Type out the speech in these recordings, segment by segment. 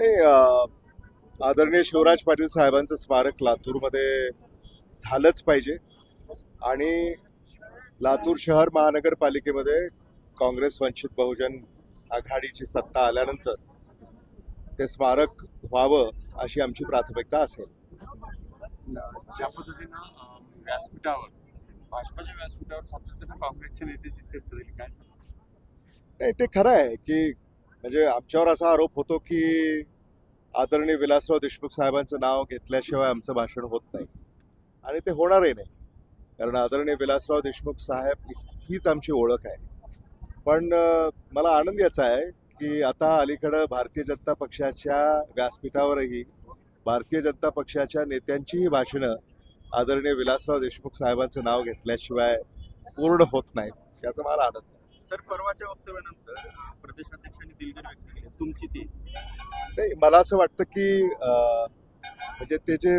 नाही आदरणीय शिवराज पाटील साहेबांचं स्मारक लातूरमध्ये झालंच पाहिजे. आणि लातूर शहर महानगरपालिकेमध्ये काँग्रेस वंचित बहुजन आघाडीची सत्ता आल्यानंतर ते स्मारक व्हावं अशी आमची प्राथमिकता असेल. ज्या पद्धतीनं व्यासपीठावर भाजपाच्या व्यासपीठावर सातत्यानं काँग्रेसच्या नेत्याची चर्चा झाली काय नाही ते खरं आहे की म्हणजे आमच्यावर असा आरोप होतो की आदरणीय विलासराव देशमुख साहेबांचं नाव घेतल्याशिवाय आमचं भाषण होत नाही. आणि ते होणारही नाही. कारण आदरणीय विलासराव देशमुख साहेब हीच आमची ओळख आहे. पण मला आनंद याचा आहे की आता अलीकडं भारतीय जनता पक्षाच्या व्यासपीठावरही भारतीय जनता पक्षाच्या नेत्यांचीही भाषणं आदरणीय विलासराव देशमुख साहेबांचं नाव घेतल्याशिवाय पूर्ण होत नाहीत याचा मला आनंद आहे. सर परवाच्या वक्तव्यानंतर मला असं वाटतं की म्हणजे ते जे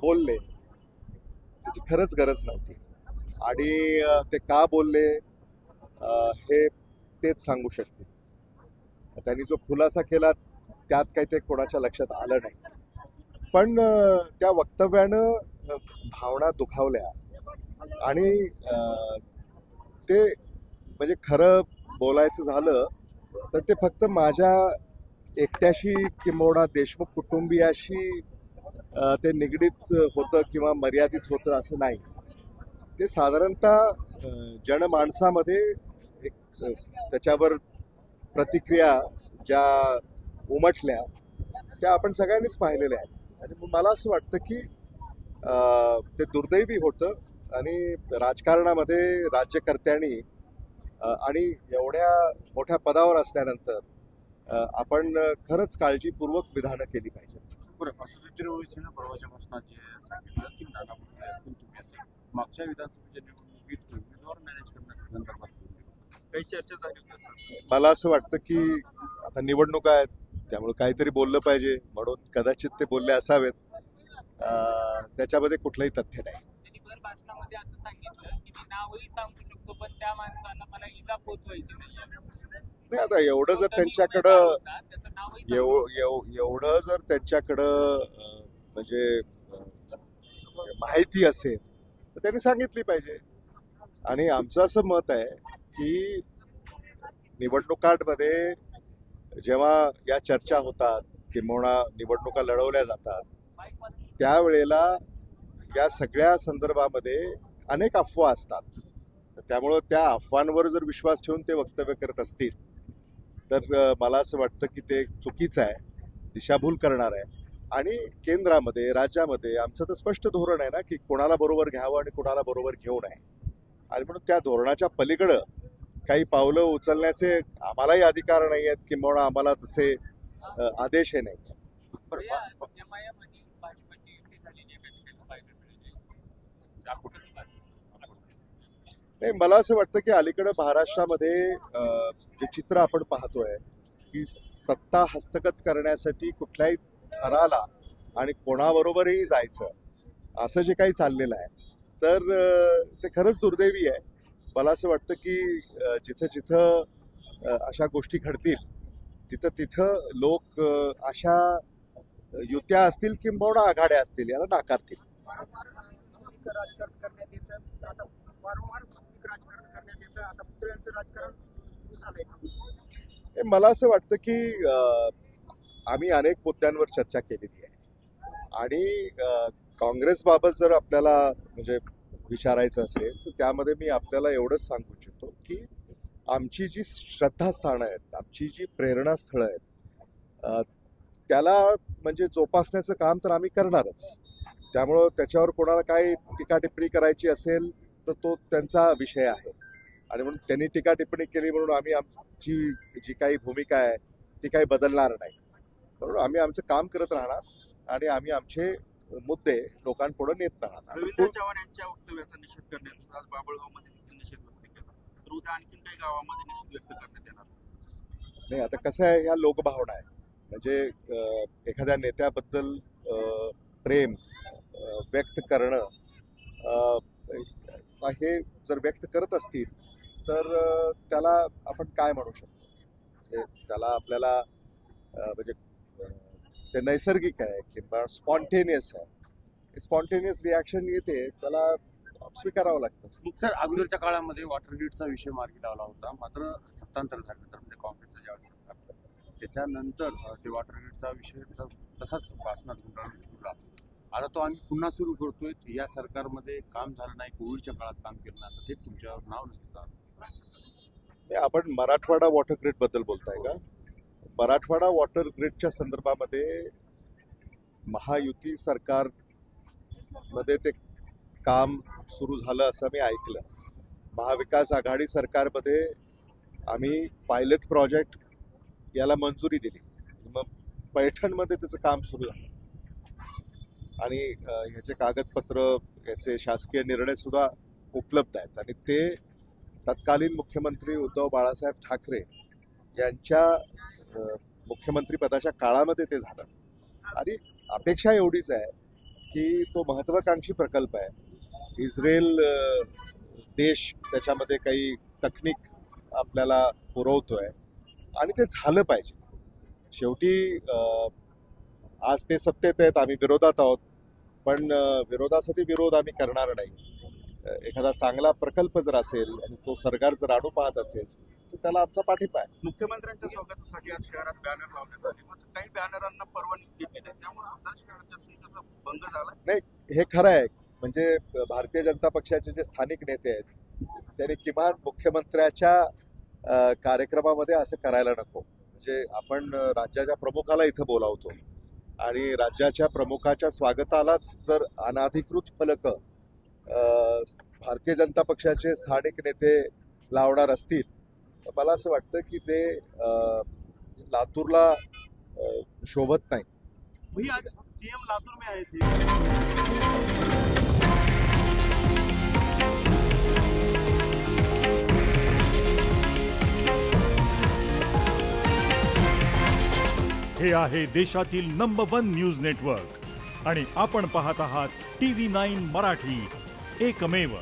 बोलले त्याची खरंच गरज नव्हती. आणि ते का बोलले हे तेच सांगू शकते. त्यांनी जो खुलासा केला त्यात काही ते कोणाच्या लक्षात आलं नाही. पण त्या वक्तव्यानं भावना दुखावल्या. आणि ते म्हणजे खरं बोलायचं झालं तर ते फक्त माझ्या एकट्याशी किंबहुना देशमुख कुटुंबियाशी ते निगडीत होतं किंवा मर्यादित होतं असं नाही. ते साधारणतः जनमाणसामध्ये एक त्याच्यावर प्रतिक्रिया ज्या उमटल्या त्या आपण सगळ्यांनीच पाहिलेल्या आहेत. आणि मला असं वाटतं की ते दुर्दैवी होतं आणि राजकारणामध्ये राज्यकर्त्यांनी आणि एवढ्या मोठ्या पदावर असल्यानंतर आपण खरंच काळजीपूर्वक विधानं केली पाहिजेत. बरं असुदुद्दीन ओवैसीनं परवाच्या भाषणात जे सांगितलं की नाना पटोले असतील तुम्ही असेल मागच्या विधानसभेच्या निवडणुकीत उमेदवार मॅनेज करण्यासंदर्भात काही चर्चा झाली होती मला असं वाटतं की आता निवडणुका आहेत त्यामुळे काहीतरी बोललं पाहिजे. म्हणून कदाचित ते बोलले असावेत. अ, त्याच्यामध्ये कुठलंही तथ्य नाही. त्यांनी भर भाषणामध्ये असं सांगितलं की मी नावही सांगू शकतो पण त्या माणसाला मला इजा पोचवायची नाही. नाही आता एवढं जर त्यांच्याकडं एवढं जर त्यांच्याकडं म्हणजे माहिती असेल तर त्यांनी सांगितली पाहिजे. आणि आमचं असं मत आहे की निवडणुकांमध्ये जेव्हा या चर्चा होतात किंबहुना निवडणुका लढवल्या जातात त्यावेळेला या सगळ्या संदर्भामध्ये अनेक अफवा असतात. त्यामुळं त्या अफवांवर जर विश्वास ठेवून ते वक्तव्य करत असतील तर मला असं वाटतं की ते चुकीचं आहे. दिशाभूल करणार आहे. आणि केंद्रामध्ये राज्यामध्ये आमचं तर स्पष्ट धोरण आहे ना की कोणाला बरोबर घ्यावं आणि कोणाला बरोबर घेऊ नये. आणि म्हणून त्या धोरणाच्या पलीकडं काही पावलं उचलण्याचे आम्हालाही अधिकार नाही आहेत किंवा आम्हाला तसे आदेश आदेशही नाही आहेत. नाही मला असं वाटतं की अलीकडं महाराष्ट्रामध्ये जे चित्र आपण पाहतोय की सत्ता हस्तगत करण्यासाठी कुठल्याही थराला आणि कोणाबरोबरही जायचं असं जे काही चाललेलं आहे तर ते खरंच दुर्दैवी आहे. मला असं वाटतं की जिथं जिथं अशा गोष्टी घडतील तिथं तिथं लोक अशा युत्या असतील किंबहुना आघाड्या असतील याला नाकारतील वारंवार भौतिक राजकारण करण्यात येतं आता वारंवार भौतिक राजकारण करण्यात येतं आता पुतळ्यांचं राजकारण सुरू झालंय हे मला असं वाटतं की आम्ही अनेक मुद्द्यांवर चर्चा केलेली आहे. आणि काँग्रेसबाबत जर आपल्याला म्हणजे विचारायचं असेल तर त्यामध्ये मी आपल्याला एवढंच सांगू इच्छितो की आमची जी श्रद्धास्थानं आहेत आमची जी प्रेरणास्थळं आहेत त्याला म्हणजे जोपासण्याचं काम तर आम्ही करणारच. त्यामुळं त्याच्यावर कोणाला काही टीका टिप्पणी करायची असेल तर तो त्यांचा विषय आहे. आणि म्हणून त्यांनी टीका टिप्पणी केली म्हणून आम्ही आमची जी काही भूमिका आहे ती काही बदलणार नाही. म्हणून आम्ही आमचं काम करत राहणार आणि आम्ही आमचे मुद्दे लोकांपुढे नेत राहणार. रवींद्र चव्हाण यांच्या वक्तव्याचा निषेध करण्यात आज बाबळगावमध्ये देखील निषेध व्यक्त केला. तर उद्या आणखीन काही गावामध्ये निषेध व्यक्त करण्यात येणार. नाही आता कसं आहे ह्या लोकभावना आहे. म्हणजे एखाद्या नेत्याबद्दल प्रेम व्यक्त करणं हे जर व्यक्त करत असतील तर त्याला आपण काय म्हणू शकतो? म्हणजे त्याला आपल्याला म्हणजे ते नैसर्गिक आहे किंवा स्पॉन्टेनियस आहे. स्पॉन्टेनियस रिॲक्शन येते त्याला स्वीकारावं लागतं. सर अगोदरच्या काळामध्ये वॉटर ग्रीडचा विषय मार्गी लावला होता मात्र सत्तांतर झाल्यानंतर म्हणजे काँग्रेसचं ज्यावेळेस सरकार त्याच्यानंतर ते वॉटर ग्रीडचा विषय तसाच वासनात गुंडाळून ठेवला. आता तो आम्ही पुन्हा सुरू करतोय या सरकारमध्ये काम झालं नाही कोविडच्या काळात काम केलं नाही असं ते तुमच्यावर नाव लिहितं ते आपण मराठवाडा वॉटर ग्रीडबद्दल बोलताय का? मराठवाडा वॉटर ग्रीडच्या संदर्भामध्ये महायुती सरकारमध्ये ते काम सुरू झालं असं मी ऐकलं. महाविकास आघाडी सरकारमध्ये आम्ही पायलट प्रोजेक्ट याला मंजुरी दिली. मग पैठणमध्ये त्याचं काम सुरू झालं. आणि ह्याचे कागदपत्र याचे शासकीय निर्णयसुद्धा उपलब्ध आहेत. आणि ते तत्कालीन मुख्यमंत्री उद्धव बाळासाहेब ठाकरे यांच्या मुख्यमंत्रीपदाच्या काळामध्ये ते झालं. आणि अपेक्षा एवढीच आहे की तो महत्वाकांक्षी प्रकल्प आहे. इस्रायल देश त्याच्यामध्ये काही तकनिक आपल्याला पुरवतो आहे आणि ते झालं पाहिजे. शेवटी आज ते सत्तेत आहेत आम्ही विरोधात आहोत. पण विरोधासाठी विरोध आम्ही करणार नाही. एखादा चांगला प्रकल्प जर असेल आणि तो सरकार जर आणू पाहत असेल तर त्याला आमचा पाठिंबा आहे. मुख्यमंत्र्यांच्या स्वागतासाठी आज शहरात बॅनर लावण्यात आले. मात्र काही बॅनरांना परवानगी दिली नाही. त्यामुळे आमदार भंग झाला? हे खरं आहे. म्हणजे भारतीय जनता पक्षाचे जे स्थानिक नेते आहेत त्यांनी किमान मुख्यमंत्र्याच्या कार्यक्रमामध्ये असं करायला नको. म्हणजे आपण राज्याच्या प्रमुखाला इथं बोलावतो. आणि राज्याच्या प्रमुखाच्या स्वागतालाच जर अनाधिकृत फलक भारतीय जनता पक्षाचे स्थानिक नेते लावणार असतील तर मला असं वाटतं की ते लातूरला शोभत नाही. वही आज सीएम लातूर में आए थे. हे आहे देशातील नंबर वन न्यूज नेटवर्क आणि आपण पाहत आहात T V nine Marathi. एकमेव